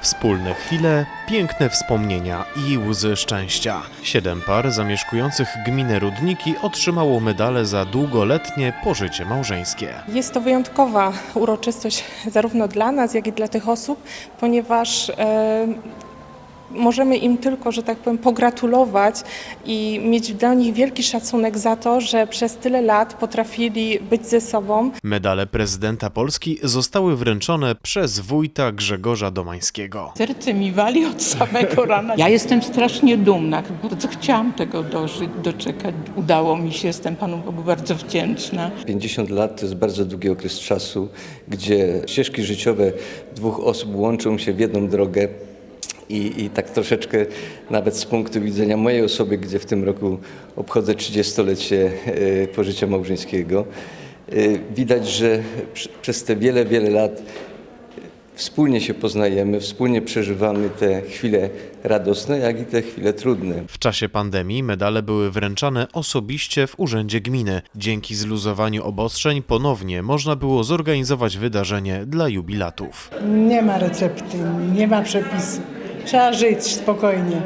Wspólne chwile, piękne wspomnienia i łzy szczęścia. Siedem par zamieszkujących gminę Rudniki otrzymało medale za długoletnie pożycie małżeńskie. Jest to wyjątkowa uroczystość zarówno dla nas, jak i dla tych osób, ponieważ e, możemy im tylko, że tak powiem, pogratulować i mieć dla nich wielki szacunek za to, że przez tyle lat potrafili być ze sobą. Medale prezydenta Polski zostały wręczone przez wójta Grzegorza Domańskiego. Serce mi wali od samego rana. Ja jestem strasznie dumna. Bardzo chciałam tego dożyć, doczekać. Udało mi się, jestem Panu Bogu bardzo wdzięczna. 50 lat to jest bardzo długi okres czasu, gdzie ścieżki życiowe dwóch osób łączą się w jedną drogę. I, I tak troszeczkę nawet z punktu widzenia mojej osoby, gdzie w tym roku obchodzę 30-lecie e, pożycia małżeńskiego, e, widać, że przez te wiele, wiele lat wspólnie się poznajemy, wspólnie przeżywamy te chwile radosne, jak i te chwile trudne. W czasie pandemii medale były wręczane osobiście w Urzędzie Gminy. Dzięki zluzowaniu obostrzeń ponownie można było zorganizować wydarzenie dla jubilatów. Nie ma recepty, nie ma przepisu. Trzeba żyć spokojnie.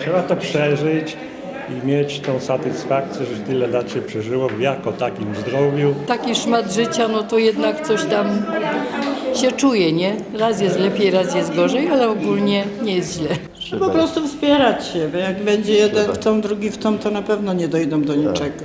Trzeba to przeżyć i mieć tą satysfakcję, że tyle lat się przeżyło w jako takim zdrowiu. taki szmat życia, no to jednak coś tam się czuje, nie? Raz jest lepiej, raz jest gorzej, ale ogólnie nie jest źle. Po prostu wspierać się, bo jak będzie jeden w tą, drugi w tą, to na pewno nie dojdą do niczego.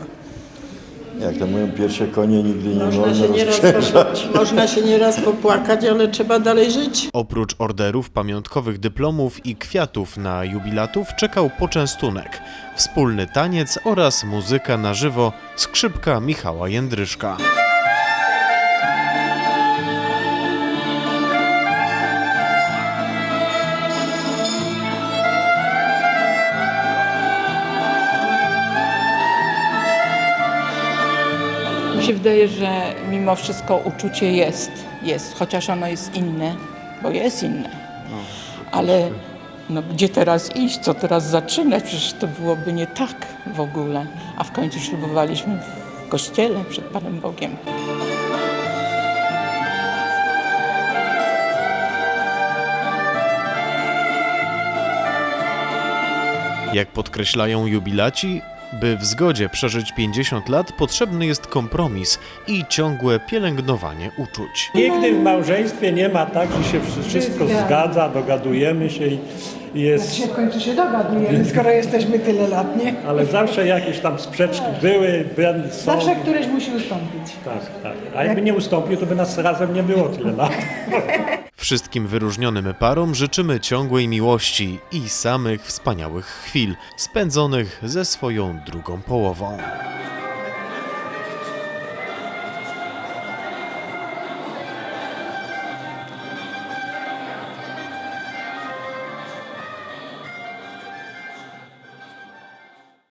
Jak to mówią, pierwsze konie nigdy nie Można wolno się, nieraz po, można się nieraz popłakać, ale trzeba dalej żyć. Oprócz orderów, pamiątkowych dyplomów i kwiatów na jubilatów czekał poczęstunek, wspólny taniec oraz muzyka na żywo skrzypka Michała Jędryszka. Się wydaje, że mimo wszystko uczucie jest, jest, chociaż ono jest inne, bo jest inne. Ale no, gdzie teraz iść, co teraz zaczynać? Przecież to byłoby nie tak w ogóle. A w końcu ślubowaliśmy w kościele przed Panem Bogiem. Jak podkreślają jubilaci, by w zgodzie przeżyć 50 lat potrzebny jest kompromis i ciągłe pielęgnowanie uczuć. Nigdy w małżeństwie nie ma tak, że się wszy- wszystko zgadza, dogadujemy się i jest... Się w końcu się dogadujemy, skoro jesteśmy tyle lat, nie? Ale zawsze jakieś tam sprzeczki były, będą, są. Zawsze któryś musi ustąpić. Tak, tak. A jakby nie ustąpił, to by nas razem nie było tyle lat. Wszystkim wyróżnionym parom życzymy ciągłej miłości i samych wspaniałych chwil spędzonych ze swoją drugą połową.